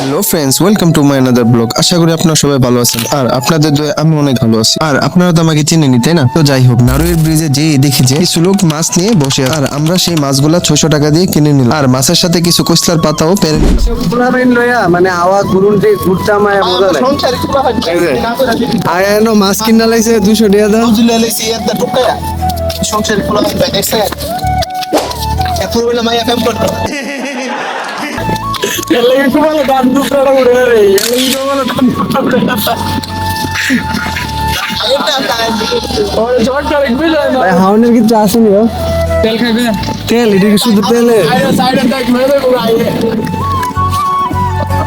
Hello friends welcome to my another blog আশা করি আপনারা সবাই ভালো আছেন। আর আপনাদের দয়ে আমি অনেক ভালো আছি। আর আপনারা তো আমাকে চিনেনি তাই না? তো যাই হোক নারুয়ের ব্রিজে যে দেখি যে কিছু লোক মাছ নিয়ে বসে আর আমরা সেই মাছগুলা ছয়শো টাকা দিয়ে কিনে নিলাম। আর মাছের সাথে কিছু কইসলার পাতাও পেরে নিলাম। মানে আওয়া গুরুন যে ঘুরতাম মাছ কিনা লাগছে দুশো টাকা দাম সংসারে খোলা মাইয়া করতো হাউনের কিছু আসেনি তেল খাইবে। তেল এটা কি শুধু তেলে?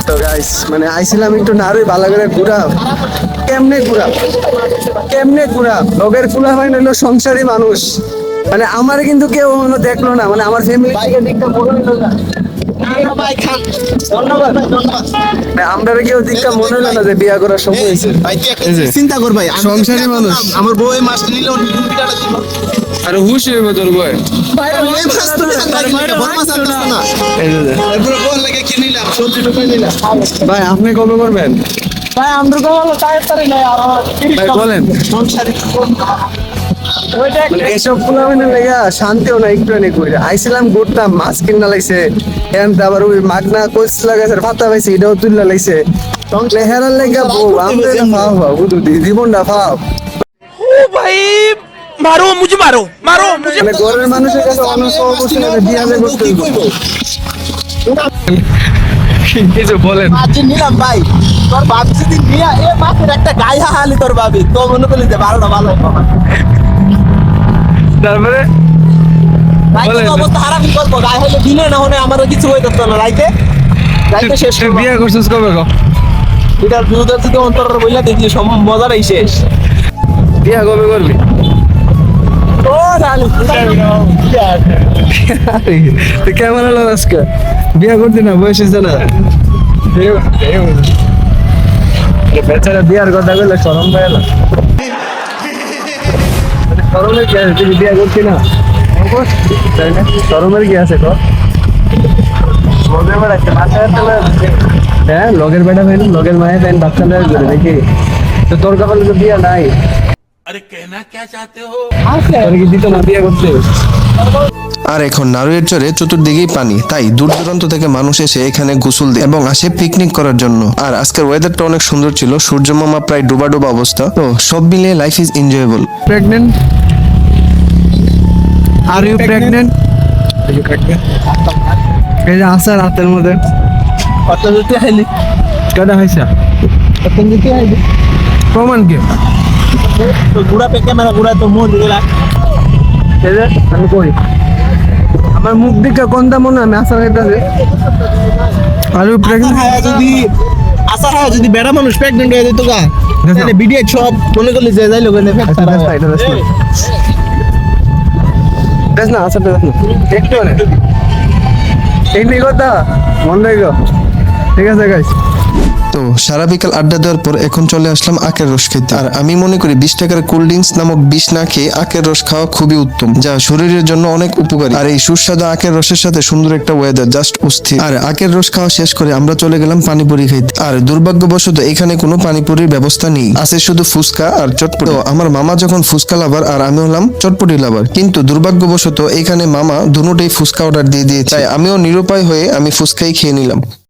তো গাইস মানে আইছিলাম একটু নারই ভালো করে ঘুরা কেমনে ঘুরা কেমনে ঘুরা লগের ফুলা হয় নইলো সংসারী মানুষ। মানে আমার কিন্তু কেউ দেখল না মানে আমার ফ্যামিলি দিকটা মনে হলো না। ভাই খান ধন্যবাদ ধন্যবাদ আমরা কেউ দিকটা মনে হলো না যে বিয়া করার সময় হয়েছে ভাই তুই একটা চিন্তা কর ভাই সংসারী মানুষ। আমার বউ এই মাছটা নিল পিঠাটা দিল আর হুশ হইবে তোর বয় এই মাছ তো না, বড় মাছ আনতেছে না। এরপরে বউ লাগে কিনে নিলাম, সবজি ঢুকাই নিলাম। ভাই আপনি কবে করবেন ভাই আমরু হলো তাড়াতাড়ি নাই আর ভাই বলেন। শান্তিও না একটু অনেক করে আইছিলাম ঘুরতাম মাছ কিনা লাগছে। হ্যাঁ আবার ওই মাগনা কোচ পাইছে এটাও তুললা লাগছে। হেরার লেগা বউ আমাদের ফাও ফাও বুঝু জীবনটা ফাও। ও মানে মানুষের কাছে কিছু বলেন। মাছ নিলাম ভাই তোর বাপ যদি নিয়ে এ মাছের একটা গায়ে হালি তোর ভাবি তো মনে করলি যে ভালো তারপরে? রাইতে তো অবস্থা হারামি করব। গায়ে হলে দিলে না হলে আমারও কিছু হয়ে যেত না। রাইতে? রাইতে শেষ বিয়া করছিস কবে গো? এটার বিরুদ্ধে যদি অন্তর বইলা দেখলি সব মজাটাই শেষ। বিয়া কবে করবি? ও রানি তো কেমন হলো আজকে? বিয়া করতে না বয়স হয়েছে না? বেচারা বিয়ার কথা বললে সরম পায় না। সরমের কি আছে? তুই বিয়া করছি না? তাই না? সরমের কি আছে তোর হ্যাঁ লগের বেটা ভাই লগের মায়ের ফ্যান বাচ্চা লয় করে দেখি তো তোর কপালে তো বিয়া নাই। আরে কেনা কে চাতে হো? হ্যাঁ কি দিত না বিয়া করতে? আর এখন নারুয়ের চরে চতুর্দিকেই পানি তাই দূর দূরান্ত থেকে মানুষ এসে এখানে গোসল দেয় এবং আসে পিকনিক করার জন্য। আর আজকের ওয়েদারটা অনেক সুন্দর ছিল সূর্য মামা প্রায় ডোবা ডোবা অবস্থা। তো সব মিলিয়ে life is enjoyable pregnant? Are you pregnant? এই যে আসার হাতের মধ্যে। কত দিতে হাইলি কত দিতে হাইলি প্রমাণ কি? তো ঘুরা পে ক্যামেরা ঘুরা তো মোর যে আমি কই? আমার মুখ দিকে কোনটা মনে আমি আসার খাইতেছি। আর হ্যাঁ যদি আশা হয় যদি বেড়া মানুষ প্রেগনেন্ট হয়ে যেত গা তাহলে ভিডিও সব মনে করলি যে যাইলো আচ্ছা দেখ না দেখ আসার দেখ না একটু এই নিয়ে কথা মন রেখো। ঠিক আছে গাইস তো সারা বিকাল আড্ডা দেওয়ার পর এখন চলে আসলাম আখের রস খেতে। আর আমি মনে করি বিশ টাকার কোল্ড ড্রিঙ্কস নামক বিষ না খেয়ে আখের রস খাওয়া খুবই উত্তম, যা শরীরের জন্য অনেক উপকারী। আর এই সুস্বাদু আখের রসের সাথে সুন্দর একটা ওয়েদার জাস্ট অস্থির। আর আখের রস খাওয়া শেষ করে আমরা চলে গেলাম পানিপুরি খাইতে। আর দুর্ভাগ্যবশত এখানে কোনো পানিপুরির ব্যবস্থা নেই, আছে শুধু ফুচকা আর চটপটি। তো আমার মামা যখন ফুচকা লাভার আর আমি হলাম চটপটি লাভার কিন্তু দুর্ভাগ্যবশত এখানে মামা দুটোই ফুচকা অর্ডার দিয়ে দিয়েছে। তাই আমিও নিরুপায় হয়ে আমি ফুচকাই খেয়ে নিলাম।